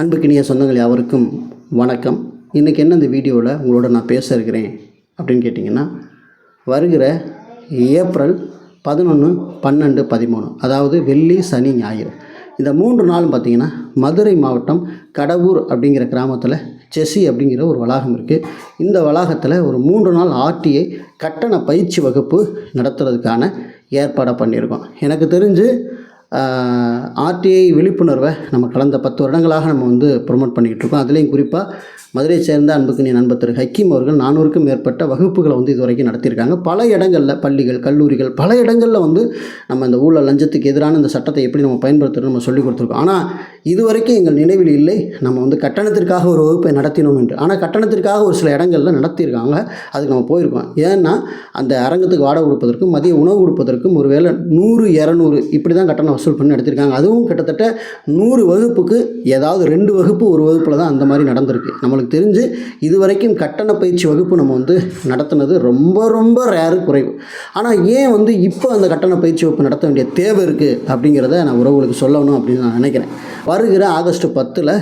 அன்புக்கினிய சொந்தங்கள் யாவருக்கும் வணக்கம். இன்றைக்கி என்ன இந்த வீடியோவில் உங்களோட நான் பேச இருக்கிறேன் அப்படின்னு கேட்டிங்கன்னா வருகிற ஏப்ரல் பதினொன்று பன்னெண்டு பதிமூணு அதாவது வெள்ளி சனி ஞாயிறு. இந்த மூன்று நாளும் பார்த்திங்கன்னா மதுரை மாவட்டம் கடவூர் அப்படிங்கிற கிராமத்தில் செஸ்ஸி அப்படிங்கிற ஒரு வளாகம் இருக்குது இந்த வளாகத்தில் ஒரு மூன்று நாள் ஆர்டிஐ கட்டண பயிற்சி வகுப்பு நடத்துறதுக்கான ஏற்பாடை பண்ணியிருக்கோம். எனக்கு தெரிஞ்சு ஆர்டிஐ விழிப்புணர்வை நம்ம கடந்த பத்து வருடங்களாக நம்ம வந்து ப்ரொமோட் பண்ணிக்கிட்டு இருக்கோம். அதுலேயும் குறிப்பாக மதுரையை சேர்ந்த அன்புக்கு நண்பர் திரு ஹக்கீம் அவர்கள் நானூறுக்கும் மேற்பட்ட வகுப்புகளை வந்து இது வரைக்கும் நடத்தியிருக்காங்க. பல இடங்களில் பள்ளிகள் கல்லூரிகள் பல இடங்களில் வந்து நம்ம இந்த ஊழல் லஞ்சத்துக்கு எதிரான இந்த சட்டத்தை எப்படி நம்ம பயன்படுத்துகிறோம் நம்ம சொல்லிக் கொடுத்துருக்கோம். ஆனால் இதுவரைக்கும் எங்கள் நினைவில் இல்லை. நம்ம வந்து கட்டணத்திற்காக ஒரு வகுப்பை நடத்தினோம் என்று. ஆனால் கட்டணத்திற்காக ஒரு சில இடங்களில் நடத்தியிருக்காங்க. அதுக்கு நம்ம போயிருக்கோம். ஏன்னா அந்த அரங்கத்துக்கு வாடகை கொடுப்பதற்கும் மதிய உணவு கொடுப்பதற்கும் ஒரு வேளை நூறு இரநூறு இப்படி தான் கட்டணம் வசூல் பண்ணி நடத்தியிருக்காங்க அதுவும் கிட்டத்தட்ட நூறு வகுப்புக்கு ஏதாவது ரெண்டு வகுப்பு ஒரு வகுப்பில் தான் அந்த மாதிரி நடந்திருக்கு. நம்மளுக்கு தெரிஞ்சு இதுவரைக்கும் கட்டண பயிற்சி வகுப்பு நம்ம வந்து நடத்தினது ரொம்ப ரொம்ப ரேரு குறைவு. ஆனால் ஏன் வந்து இப்போ அந்த கட்டண பயிற்சி வகுப்பு நடத்த வேண்டிய தேவை இருக்குது அப்படிங்கிறத நான் உறவுகளுக்கு சொல்லணும் அப்படின்னு நான் நினைக்கிறேன். வருகிற ஆகஸ்ட் பத்தில்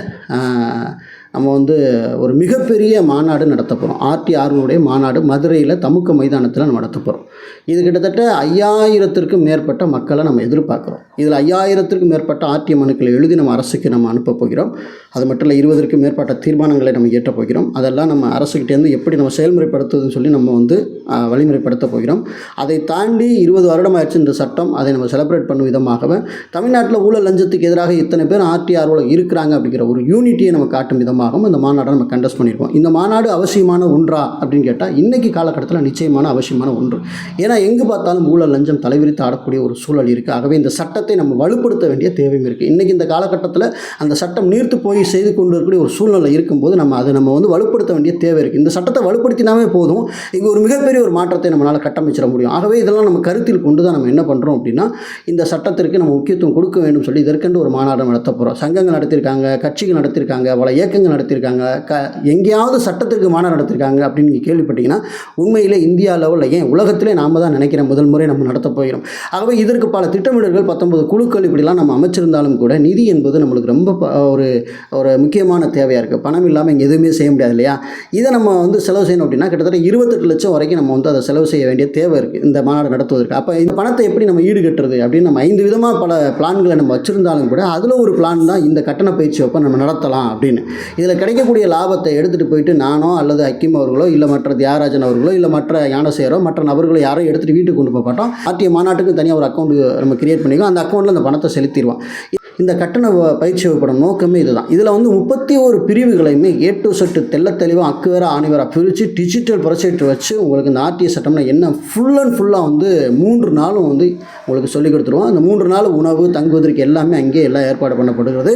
நம்ம வந்து ஒரு மிகப்பெரிய மாநாடு நடத்த போகிறோம் ஆர்டிஆர்னுடைய மாநாடு மதுரையில் தமுக்க மைதானத்தில் நம்ம நடத்த போகிறோம் இது கிட்டத்தட்ட ஐயாயிரத்திற்கும் மேற்பட்ட மக்களை நம்ம எதிர்பார்க்குறோம். இதில் ஐயாயிரத்திற்கும் மேற்பட்ட ஆர்டிஎம் மனுக்களை எழுதி நம்ம அரசுக்கு நம்ம அனுப்ப போகிறோம். அது மட்டும் இல்லை இருபதற்கும் மேற்பட்ட தீர்மானங்களை நம்ம ஏற்ற போகிறோம். அதெல்லாம் நம்ம அரசுக்கிட்டேருந்து எப்படி நம்ம செயல்முறைப்படுத்துவதுன்னு சொல்லி நம்ம வந்து வழிமுறைப்படுத்த போகிறோம். அதை தாண்டி இருபது வருடம் ஆயிடுச்சு இந்த சட்டம். அதை நம்ம செலிப்ரேட் பண்ணும் விதமாகவே தமிழ்நாட்டில் ஊழல் லஞ்சத்துக்கு எதிராக இத்தனை பேர் ஆர்டிஆர்ஓல இருக்கிறாங்க அப்படிங்கிற ஒரு யூனிட்டியை நம்ம காட்டும் விதமாகவும் இந்த மாநாடை நம்ம கண்டஸ்ட் பண்ணியிருக்கோம். இந்த மாநாடு அவசியமான ஒன்றா அப்படின்னு கேட்டால் இன்றைக்கி காலகட்டத்தில் நிச்சயமான அவசியமான ஒன்று. ஏன்னா எங்கே பார்த்தாலும் ஊழல் லஞ்சம் தலைவிரித்து ஆடக்கூடிய ஒரு சூழல் இருக்குது ஆகவே இந்த சட்டத்தை நம்ம வலுப்படுத்த வேண்டிய தேவையும் இருக்குது இன்றைக்கி இந்த காலகட்டத்தில் அந்த சட்டம் நீர்த்து போய் செய்து கொண்டு இருக்கக்கூடிய ஒரு சூழ்நிலை இருக்கும்போது நம்ம அதை நம்ம வந்து வலுப்படுத்த வேண்டிய தேவை இருக்குது இந்த சட்டத்தை வலுப்படுத்தினாவே போதும். இங்கே ஒரு மிகப்பெரிய ஒரு மாற்றத்தை நம்மளால் கட்டமைச்சிட முடியும். ஆகவே இதெல்லாம் நம்ம கருத்தில் கொண்டு தான் நம்ம என்ன பண்ணுறோம் அப்படின்னா இந்த சட்டத்திற்கு நம்ம முக்கியத்துவம் கொடுக்க வேண்டும் சொல்லி இதற்கென்று ஒரு மாநாடு நடத்த போகிறோம் சங்கங்கள் நடத்தியிருக்காங்க கட்சிகள் நடத்தியிருக்காங்க பல இயக்கங்கள் நடத்தியிருக்காங்க க எங்கேயாவது சட்டத்திற்கு மாநாடு நடத்தியிருக்காங்க அப்படின்னு நீங்கள் கேள்விப்பட்டீங்கன்னா உண்மையிலே இந்தியா லெவலில் ஏன் உலகத்திலே நாம் தான் நினைக்கிறேன் முதல் முறை நம்ம நடத்த போகிறோம். ஆகவே இதற்கு பல திட்டமிடல்கள் பத்தொன்பது குழுக்கள் இப்படிலாம் நம்ம அமைச்சிருந்தாலும் கூட நிதி என்பது நம்மளுக்கு ரொம்ப ப- ஒரு ஒரு முக்கியமான தேவையாக இருக்குது பணம் இல்லாமல் இங்கே எதுவுமே செய்ய முடியாது இல்லையா? இதை நம்ம வந்து செலவு செய்யணும் அப்படின்னா கிட்டத்தட்ட இருபத்தெட்டு லட்சம் வரைக்கும் நம்ம வந்து அதை செலவு செய்ய வேண்டிய தேவை இருக்குது இந்த மாநாடு நடத்துவதற்கு. அப்போ இந்த பணத்தை எப்படி நம்ம ஈடுகட்டுறது அப்படின்னு நம்ம ஐந்து விதமாக பல பிளான்களை நம்ம வச்சுருந்தாலும் கூட அதில் ஒரு பிளான் தான் இந்த கட்டண பயிற்சி வைப்ப நம்ம நடத்தலாம் அப்படின்னு. இதில் கிடைக்கக்கூடிய லாபத்தை எடுத்துகிட்டு போயிட்டு நானோ அல்லது அக்கிம் அவர்களோ இல்லை மற்ற தியாகராஜன் அவர்களோ இல்லை மற்ற ஞானசேரோ மற்ற நபர்களோ யாரோ எடுத்துகிட்டு வீட்டுக்கு கொண்டு போக மாட்டோம். ஆர்டிஐ மாநாட்டுக்கு தனியாக ஒரு அக்கௌண்ட் நம்ம கிரியேட் பண்ணிக்கோ அந்த அக்கௌண்ட்டில் அந்த பணத்தை செலுத்திடுவோம். இந்த கட்டண பயிற்சி வகுப்படம் நோக்கமே இதுதான். இதில் வந்து முப்பத்தி ஒரு பிரிவுகளையுமே ஏ டு செட்டு தெல்ல தெளிவாக அக்குவேரா ஆணிவராக பிரித்து டிஜிட்டல் ப்ரொசைட்டர் வச்சு உங்களுக்கு இந்த ஆர்டிஎஸ் சட்டம்னா என்ன ஃபுல் அண்ட் ஃபுல்லாக வந்து மூன்று நாளும் வந்து உங்களுக்கு சொல்லிக் கொடுத்துருவோம். அந்த மூன்று நாள் உணவு தங்குவதற்கு எல்லாமே அங்கேயே எல்லாம் ஏற்பாடு பண்ணப்படுகிறது.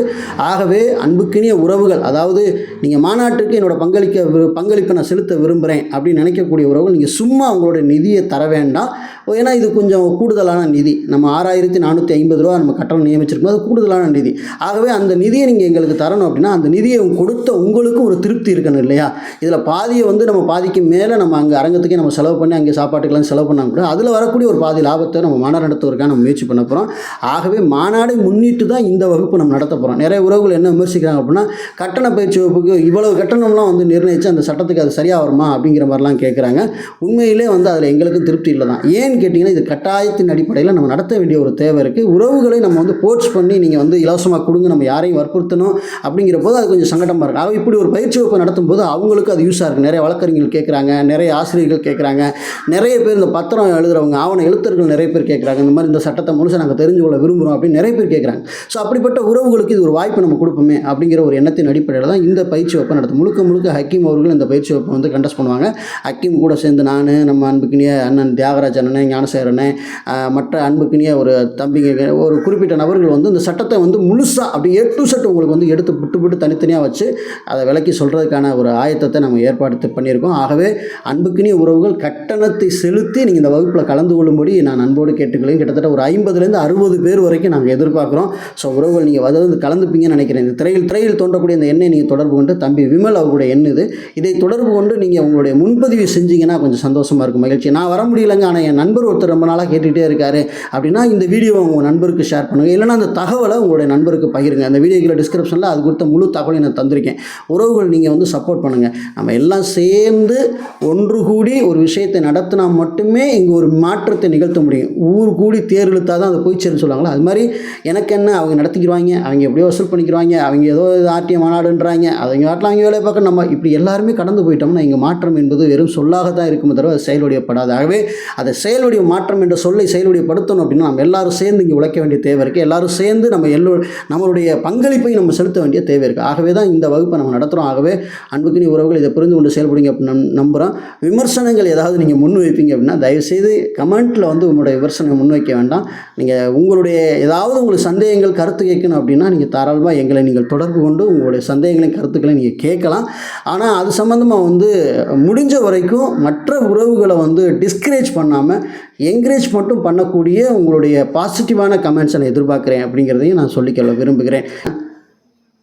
ஆகவே அன்புக்கினிய உறவுகள் அதாவது நீங்கள் மாநாட்டுக்கு என்னோட பங்களிக்க பங்களிப்பை நான் செலுத்த விரும்புகிறேன் அப்படின்னு நினைக்கக்கூடிய உறவுகள் நீங்கள் சும்மா உங்களோட நிதியை தர வேண்டாம். ஏன்னா இது கொஞ்சம் கூடுதலான நிதி. நம்ம ஆறாயிரத்தி நானூற்றி ஐம்பது ரூபா நம்ம கட்டணம் நியமிச்சிருக்கோம். அது கூடுதலான நிதி. ஆகவே அந்த நிதியை நீங்கள் எங்களுக்கு தரணும் அப்படின்னா அந்த நிதியை கொடுத்த உங்களுக்கும் ஒரு திருப்தி இருக்கணும் இல்லையா? இதில் பாதியை வந்து நம்ம பாதிக்கு மேலே நம்ம அங்கே அரங்கத்துக்கே நம்ம செலவு பண்ணி அங்கே சாப்பாட்டுக்கெல்லாம் செலவு பண்ணால் கூட அதில் வரக்கூடிய ஒரு பாதி லாபத்தை நம்ம மாநாடு நடத்துவதற்காக நம்ம முயற்சி பண்ண போகிறோம் ஆகவே மாநாடை முன்னிட்டு தான் இந்த வகுப்பு நம்ம நடத்த போகிறோம் நிறைய உறவுகள் என்ன விமர்சிக்கிறாங்க அப்படின்னா கட்டண பயிற்சி வகுப்புக்கு இவ்வளவு கட்டணம்லாம் வந்து நிர்ணயித்து அந்த சட்டத்துக்கு அது சரியாக வருமா அப்படிங்கிற மாதிரிலாம் கேட்குறாங்க உண்மையிலே வந்து அதில் எங்களுக்கும் திருப்தி இல்லை தான் ஏன் ஏன்னு கேட்டிங்கன்னா இது கட்டாயத்தின் அடிப்படையில் நம்ம நடத்த வேண்டிய ஒரு தேவை இருக்குது உறவுகளை நம்ம வந்து போர்ட்ஸ் பண்ணி நீங்கள் வந்து இலவசமாக கொடுங்க நம்ம யாரையும் வற்புறுத்தணும் அப்படிங்கிற போது அது கொஞ்சம் சங்கடமாக இருக்கும் ஆக இப்படி ஒரு பயிற்சி வகுப்பு நடத்தும் போது அவங்களுக்கு அது யூஸாக இருக்குது நிறைய வழக்கறிஞர்கள் கேட்குறாங்க நிறைய ஆசிரியர்கள் கேட்குறாங்க நிறைய பேர் இந்த பத்திரம் எழுதுறவங்க ஆவண எழுத்தர்கள் நிறைய பேர் கேட்குறாங்க இந்த மாதிரி இந்த சட்டத்தை முழுசாக நாங்கள் தெரிஞ்சு கொள்ள விரும்புகிறோம் அப்படின்னு நிறைய பேர் கேட்குறாங்க ஸோ அப்படிப்பட்ட உறவுகளுக்கு இது ஒரு வாய்ப்பு நம்ம கொடுப்போமே அப்படிங்கிற ஒரு எண்ணத்தின் அடிப்படையில் தான் இந்த பயிற்சி வகுப்பை நடத்தும். முழுக்க முழுக்க ஹக்கீம் அவர்கள் இந்த பயிற்சி வகுப்பை வந்து கண்டஸ்ட் பண்ணுவாங்க. ஹக்கீம் கூட சேர்ந்து நான் நம்ம அன்புக்குனிய அண்ணன் தியாகராஜ் அண்ணன் ஞானசேகரனே மற்ற அன்புக்குனிய ஒரு தம்பிங்க ஒரு குறிப்பிட்ட நபர்கள் வந்து இந்த சட்டத்தை வந்து முழுசாக அப்படி ஏ டு செட் உங்களுக்கு வந்து எடுத்து விட்டு விட்டு தனித்தனியாக வச்சு அதை விலக்கி சொல்கிறதுக்கான ஒரு ஆயத்தத்தை நம்ம ஏற்பாடு பண்ணியிருக்கோம். ஆகவே அன்புக்குனிய உறவுகள் கட்டணத்தை செலுத்தி நீங்கள் இந்த வகுப்பில் கலந்து கொள்ளும்படி நான் அன்போடு கேட்டுக்கொள்கிறேன். கிட்டத்தட்ட ஒரு ஐம்பதுலேருந்து அறுபது பேர் வரைக்கும் நாங்கள் எதிர்பார்க்குறோம். ஸோ உறவுகள் நீங்கள் வந்து கலந்துப்பீங்கன்னு நினைக்கிறேன். இந்த திரையில் திரையில் தோன்றக்கூடிய இந்த எண்ணை நீங்கள் தொடர்பு கொண்டு தம்பி விமல் அவருடைய எண் இது. இதை தொடர்பு கொண்டு நீங்கள் உங்களுடைய முன்பதிவு செஞ்சீங்கன்னா கொஞ்சம் சந்தோஷமாக இருக்கும் மகிழ்ச்சி. நான் வர முடியலங்க ஆனால் என் நண்பர் ஒருத்தர் ரொம்ப நாளாக கேட்டுகிட்டே இருக்காரு. அப்படின்னா இந்த வீடியோவை உங்கள் நண்பருக்கு ஷேர் பண்ணுங்கள் இல்லைன்னா அந்த தகவலை உங்களுடைய நண்பருக்கு பகிருங்க. அந்த வீடியோக்கில் டிஸ்கிரிப்ஷனில் அது கொடுத்த முழு தகவலையும் நான் தந்திருக்கேன். உறவுகள் நீங்கள் வந்து சப்போர்ட் பண்ணுங்கள் நம்ம எல்லாம் சேர்ந்து ஒன்று கூடி ஒரு விஷயத்தை நடத்தினா மட்டுமே இங்கே ஒரு மாற்றத்தை நிகழ்த்த முடியும். ஊர் கூடி தேர் இழுத்தா தான் அதை போய் சேருன்னு சொல்லுவாங்களா அது மாதிரி எனக்கு என்ன? அவங்க நடத்திக்கிறாங்க அவங்க எப்படியோ வசூல் பண்ணிக்கிறாங்க அவங்க ஏதோ ஆர்டிஎம் மாநாடுன்றாங்க. அவங்க வாட்டில் அவங்க வேலையை பார்க்க நம்ம இப்படி எல்லாருமே கடந்து போயிட்டோம்னா இங்கே மாற்றம் என்பது வெறும் சொல்லாக தான் இருக்கும். தவிர அது செயல்வடியப்படாது ஆகவே அதை செயலுடைய மாற்றம் என்ற சொல்லை செயல்வடியப்படுத்தணும் அப்படின்னா நம்ம எல்லாரும் சேர்ந்து இங்கே உழைக்க வேண்டிய தேவை இருக்குது எல்லாரும் சேர்ந்து நம்ம எல்லோ நம்மளுடைய பங்களிப்பை நம்ம செலுத்த வேண்டிய தேவை இருக்குது ஆகவே தான் இந்த வகுப்பை நம்ம நடத்துகிறோம் ஆகவே அன்புக்கு நீ உறவுகள் இதை புரிந்து கொண்டு செயல்படுங்க அப்படின்னு நம் நம்புகிறோம் விமர்சனங்கள் ஏதாவது நீங்கள் முன் வைப்பீங்க அப்படின்னா தயவுசெய்து கமெண்ட்டில் வந்து உங்களுடைய விமர்சனம் முன்வைக்க வேண்டாம். நீங்கள் உங்களுடைய ஏதாவது உங்களுக்கு சந்தேகங்கள் கருத்து கேட்கணும் அப்படின்னா நீங்கள் தாராளமாக எங்களை நீங்கள் தொடர்பு கொண்டு உங்களுடைய சந்தேகங்களையும் கருத்துக்களை நீங்கள் கேட்கலாம். ஆனால் அது சம்மந்தமாக வந்து முடிஞ்ச வரைக்கும் மற்ற உறவுகளை வந்து டிஸ்கரேஜ் பண்ணாமல் என்கரேஜ் மட்டும் பண்ணக்கூடிய உங்களுடைய பாசிட்டிவான கமெண்ட்ஸை நான் எதிர்பார்க்குறேன் அப்படிங்கிறதையும் நான் சொல்லிக்கொள்ள விரும்புகிறேன்.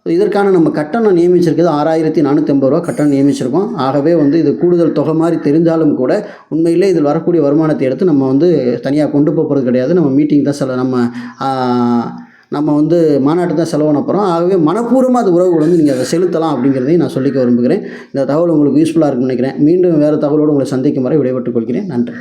இதற்கான நம்ம கட்டணம் நியமிச்சிருக்கிறது ஆறாயிரத்தி நானூற்றி ஐம்பது ரூபா கட்டணம் நியமிச்சிருக்கோம். ஆகவே வந்து இது கூடுதல் தொகை மாதிரி தெரிஞ்சாலும் கூட உண்மையிலே இதில் வரக்கூடிய வருமானத்தை எடுத்து நம்ம வந்து தனியாக கொண்டு போகிறது கிடையாது. நம்ம மீட்டிங் தான் சில நம்ம நம்ம வந்து மாநாட்டு தான் செலவு போகிறோம் ஆகவே மனப்பூர்வமாக அது உறவுகள் வந்து நீங்கள் அதை செலுத்தலாம் அப்படிங்கிறதையும் நான் சொல்லிக்க விரும்புகிறேன். இந்த தகவல் உங்களுக்கு யூஸ்ஃபுல்லாக இருக்கும்னு நினைக்கிறேன். மீண்டும் வேறு தகவலோடு உங்களை சந்திக்கும் வரை விடைபெற்றுக் கொள்கிறேன். நன்றி.